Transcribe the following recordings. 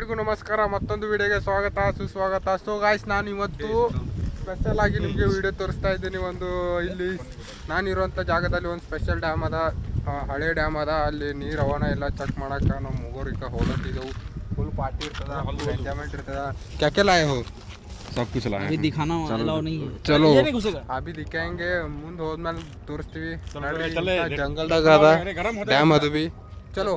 ಎಲ್ರಿಗೂ ನಮಸ್ಕಾರ ಮತ್ತೊಂದು ವಿಡಿಯೋಗೆ ಸ್ವಾಗತ ಸುಸ್ವಾಗತ. ಸೊ ಗಾಯ್ಸ್ ನಾನು ಇವತ್ತು ಸ್ಪೆಷಲ್ ಆಗಿ ನಿಮಗೆ ವಿಡಿಯೋ ತೋರಿಸ್ತಾ ಇದ್ದೀನಿ. ಒಂದು ಇಲ್ಲಿ ನಾನಿರುವಂಥ ಜಾಗದಲ್ಲಿ ಒಂದು ಸ್ಪೆಷಲ್ ಡ್ಯಾಮ್ ಅದ. ಹಳೆ ಡ್ಯಾಮ್ ಅದ. ಅಲ್ಲಿ ನೀರು ಹವಾನ ಎಲ್ಲ ಚೆಕ್ ಮಾಡೋಕೆ ನಮ್ಮ ಮುಗೋರಿಕ ಹೋಗತ್ತಿದ್ದೆವು ಫುಲ್ ಪಾರ್ಟಿ ಇರ್ತದ ಫುಲ್ ಎಂಜಾಯ್ಮೆಂಟ್ ಇರ್ತದ. ಕ್ಯಾಕೆಲ್ಲ ಚಲೋ. ಅಭಿ ದಿಕ್ಕಂಗೆ ಮುಂದೆ ಹೋದ್ಮೇಲೆ ತೋರಿಸ್ತೀವಿ. ಜಂಗಲ್ದಾಗ ಅದ. ಡ್ಯಾಮ್ ಅದು ಬಿ ಚಲೋ.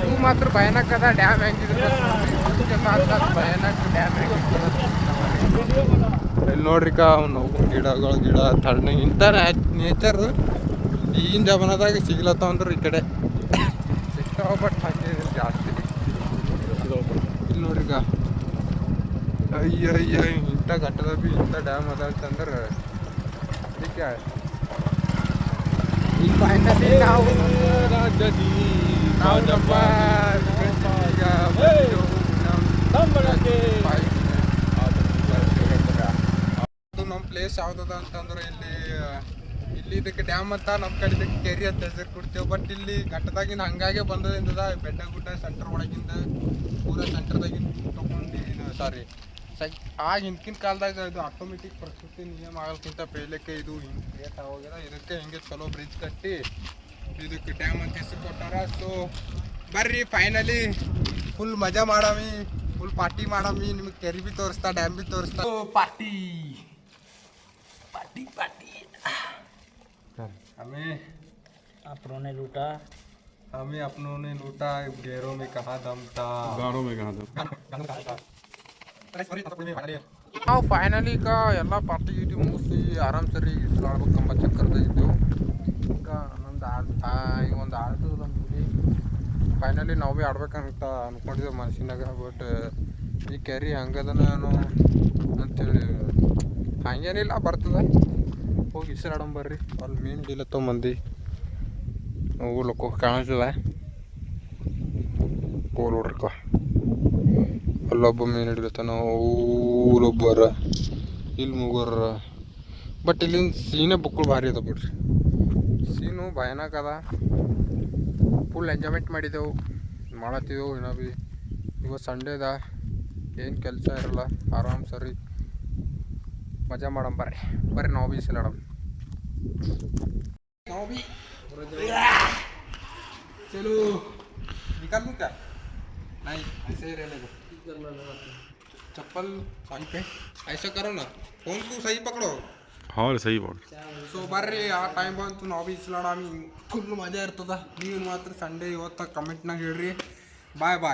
ಇದು ಮಾತ್ರ ಭಯಾನಕ ಅದ ಡ್ಯಾಮ್ ಹೆಂಗಿದ್ರು ಭಯಾನಕ ಡ್ಯಾಮ್ ಇಲ್ಲಿ ನೋಡ್ರಿಕ ಅವನು ಗಿಡಗಳು ಗಿಡ ತಣ್ಣ ಇಂಥ ನೇಚರ್ ಈಗಿನ ಜಮಾನದಾಗ ಸಿಗ್ಲತ್ತಾವ ಅಂದ್ರೆ ಈ ಕಡೆ. ಸಿಗ್ತಾವ ಬಟ್ ಹಂಗೆ ಜಾಸ್ತಿ. ಇಲ್ಲಿ ನೋಡ್ರಿಕ ಅಯ್ಯ ಅಯ್ಯ ಇಂಥ ಘಟ್ಟದ ಬಿ ಇಂಥ ಡ್ಯಾಮ್ ಅದ ಅಂತಂದ್ರೆ ಅದಕ್ಕೆ ಫೈನಲಿ ನಾವು ನಾವು ನಮ್ಮ ಈಗ depan. ನಮ್ಮ ಪ್ಲೇಸ್ ಯಾವ್ದದ ಅಂತಂದ್ರೆ ಇಲ್ಲಿ ಇಲ್ಲಿ ಇದಕ್ಕೆ ಡ್ಯಾಮ್ ಅಂತ ನಮ್ಮ ಕಡೆ ಇದಕ್ಕೆ ಕೆರಿ ಅಂತ ಹೆಸರು ಕೊಡ್ತೇವೆ ಬಟ್ ಇಲ್ಲಿ ಘಟ್ಟದಾಗಿನ ಹಂಗಾಗೆ ಬಂದದಿಂದ ಬೆಟ್ಟ ಗುಡ್ಡ ಸೆಂಟರ್ ಒಳಗಿಂದ ಪೂರ ಸೆಂಟರ್ದಾಗಿಂದ ತಗೊಂಡು ಸಾರಿ ಆಗ ಹಿಂದಿನ ಕಾಲದಾಗ ಇದು ಆಟೋಮೆಟಿಕ್ ಪ್ರಕೃತಿ ನಿಯಮ ಆಗಲ್ಕಿಂತ ಪೈಲಕ್ಕೆ ಇದು ಹಿಂಗೆ ಕ್ರಿಯೇಟ್ ಆಗೋಗ್ಯದ ಇದಕ್ಕೆ ಹಿಂಗೆ ಚಲೋ ಬ್ರಿಡ್ಜ್ ಕಟ್ಟಿ ಇದಕ್ಕೆ ಡ್ಯಾಮ್ ಅಂತ ಹೆಸರು ಕೊಟ್ಟಾರ ಸೊ ಬರ್ರಿ ಫೈನಲಿ ಫುಲ್ ಮಜಾ ಮಾಡಮಿ ಫುಲ್ ಪಾರ್ಟಿ ಮಾಡಮಿ ನಿಮಗೆ ಕೆರಿ ಬಿ ತೋರಿಸ್ತಾ ಡ್ಯಾಮ್ ಬಿ ತೋರಿಸ್ತಾ ಪಾರ್ಟಿ ಪಾರ್ಟಿ ಪಾರ್ಟಿ हमें अपनों ने लूटा हमें अपनों ने लूटा गैरों में कहा दम था गाड़ों में कहा था ನಾವು ಫೈನಲಿ ಈಗ ಎಲ್ಲ ಪಾರ್ಟಿ ಗೀಟಿ ಮುಗಿಸಿ ಆರಾಮ್ ಸರಿ ಇಸ್ಲಾಡ್ಬೇಕಂಬ ಚಕ್ಕರ್ದಾಗಿದ್ದೆವು ಈಗ ನಂದು ಆಡ್ತಾ ಈಗ ಒಂದು ಆಡ್ತದ ನಮ್ಮ ಫೈನಲಿ ನಾವು ಭೀ ಆಡ್ಬೇಕಂತ ಅಂದ್ಕೊಂಡಿದ್ದೆವು ಮನಸ್ಸಿನಾಗ ಬಟ್ ಈ ಕೆರಿ ಹಂಗದನೇನು ಅಂತೇಳಿ ಹಂಗೇನಿಲ್ಲ, ಬರ್ತದ. ಹೋಗಿ ಬರ್ರಿ. ಅಲ್ಲಿ ಮೀನು ಹಿಡಿಲತ್ತವ ಮಂದಿ ಹೋಗ್ಲಕ್ಕ ಕಾಣಿಸ್ತದೆ ಹೋಗ್ ನೋಡ್ರಿಕ. ಅಲ್ಲೊಬ್ಬ ಮೀನು ಹಿಡಿಲತ್ತಾನ ಊರೊಬ್ಬರ ಇಲ್ಲಿ ಮೂಗರ ಬಟ್ ಇಲ್ಲಿನ ಸೀನೇ ಬುಕ್ಕಳು ಭಾರಿ ಅದ ಬಿಡ್ರಿ. ಸೀನು ಭಯಾನಕ ಅದ. ಫುಲ್ ಎಂಜಾಯ್ಮೆಂಟ್ ಮಾಡಿದೆವು. ಮಾಡತ್ತಿದೆವು ಏನೋ ಭೀ. ಇವತ್ತು ಸಂಡೇ ಏನು ಕೆಲಸ ಇರಲ್ಲ. ಆರಾಮ್ ಸರಿ. ಮಜಾ ಮಾಡಮ್ ಬರ್ರಿ. ಬರ್ರಿ ನಾವು ಭೀ ಸಿಲಾಡಮ್. ಚಲೋ. ನಿಕಲ್ नहीं ऐसे ही रहने दो चप्पल सही पे ऐसा करो ना फोन को सही पकड़ो हाँ सही बोल ಸೊ ಬರ್ರಿ ಆ ಟೈಮ್ ಬಂತು ನಾವು ಬಿ ಇಸ್ಲಾಡಾಮಿ ಫುಲ್ ಮಜಾ ಇರ್ತದ ನೀವು ಮಾತ್ರ ಸಂಡೇ ಇವತ್ತು ಕಮೆಂಟ್ನಾಗ ಹೇಳ್ರಿ ಬಾಯ್ ಬಾಯ್